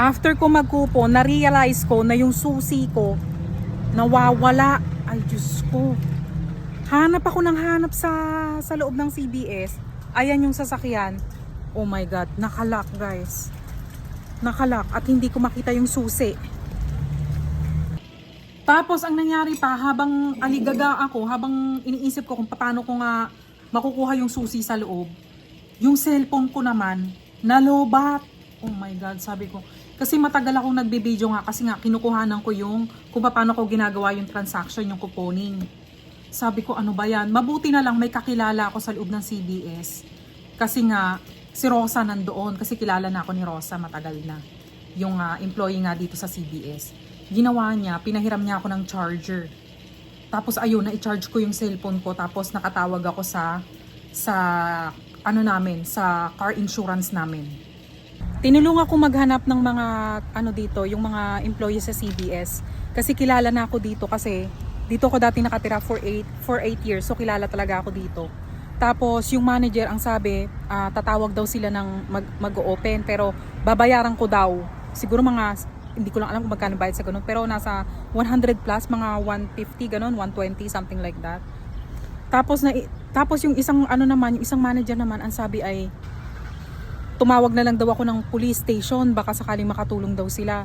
After ko magkupo, na-realize ko na yung susi ko nawawala. Ay, Diyos ko. Hanap ako ng hanap sa, sa loob ng CBS. Ayan yung sasakyan. Oh my God, nakalock guys. Nakalock at hindi ko makita yung susi. Tapos ang nangyari pa, habang aligaga ako, habang iniisip ko kung paano ko nga makukuha yung susi sa loob, yung cellphone ko naman, nalobat. Oh my God, sabi ko. Kasi matagal akong nagbe-video nga kasi nga kinukuhanan ko yung kung paano ko ginagawa yung transaction, yung couponing. Sabi ko, ano ba yan? Mabuti na lang may kakilala ako sa loob ng CBS. Kasi nga, si Rosa nandoon. Kasi kilala na ako ni Rosa matagal na. Yung ah, employee nga dito sa CBS. Ginawa niya, pinahiram niya ako ng charger. Tapos ayun, na-charge ko yung cellphone ko. Tapos nakatawag ako sa, sa, ano namin, sa car insurance namin. Tinulungan ko maghanap ng mga ano dito, yung mga employees sa CBS kasi kilala na ako dito kasi dito ako dati nakatira for 8 for 8 years. So kilala talaga ako dito. Tapos yung manager ang sabi, ah, tatawag daw sila ng mag, mag-open pero babayaran ko daw. Siguro mga hindi ko lang alam kung magkano bayad sa ganun pero nasa 100 plus mga 150 ganun, 120 something like that. Tapos na tapos yung isang ano naman, yung isang manager naman ang sabi ay tumawag na lang daw ako ng police station baka sakaling makatulong daw sila.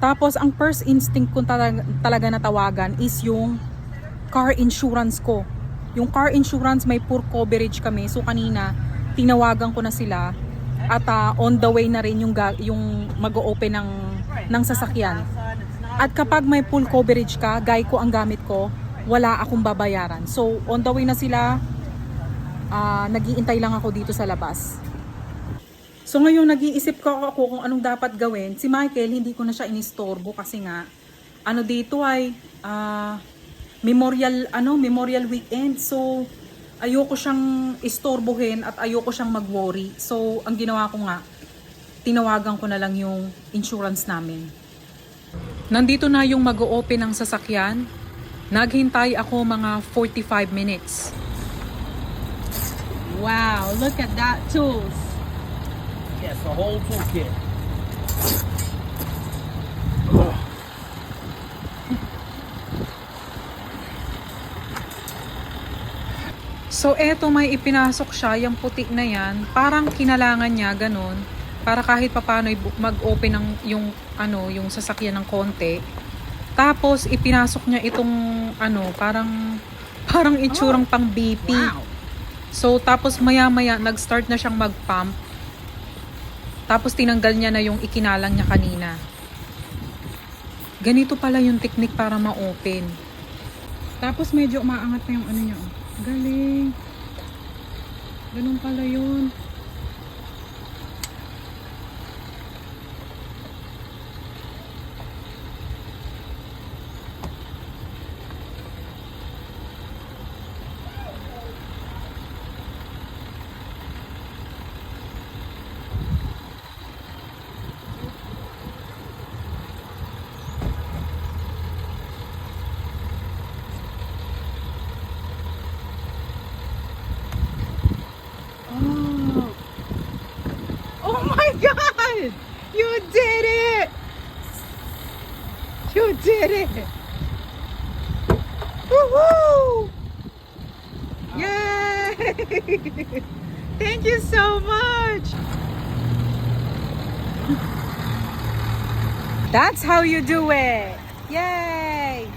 Tapos ang first instinct ko talaga, talaga na tawagan is yung car insurance ko. Yung car insurance may poor coverage kami. So kanina tinawagan ko na sila at ah, on the way na rin yung yung mag-open ng ng sasakyan. At kapag may full coverage ka, guy ko ang gamit ko, wala akong babayaran. So on the way na sila, ah nagiintay lang ako dito sa labas. So ngayon nag-iisip ko ako kung anong dapat gawin. Si Michael hindi ko na siya inistorbo kasi nga ano dito ay ah, memorial ano memorial weekend. So ayoko siyang istorbohin at ayoko siyang mag-worry. So ang ginawa ko nga tinawagan ko na lang yung insurance namin. Nandito na yung mag-open ng sasakyan. Naghintay ako mga 45 minutes. Wow, look at that tools. Yes, the whole toolkit. So eto may ipinasok siya, yung puti na yan, parang kinalangan niya ganun para kahit papano mag-open ng yung ano, yung sasakyan ng konti. Tapos ipinasok niya itong ano, parang parang itsurang pang BP. Wow. So tapos maya-maya nag-start na siyang mag-pump. Tapos tinanggal niya na yung ikinalang niya kanina. Ganito pala yung technique para ma-open. Tapos medyo umaangat na yung ano niya. oh. Galing. Ganun pala yun. God! You did it! You did it! Woohoo! Yay! Thank you so much! That's how you do it! Yay!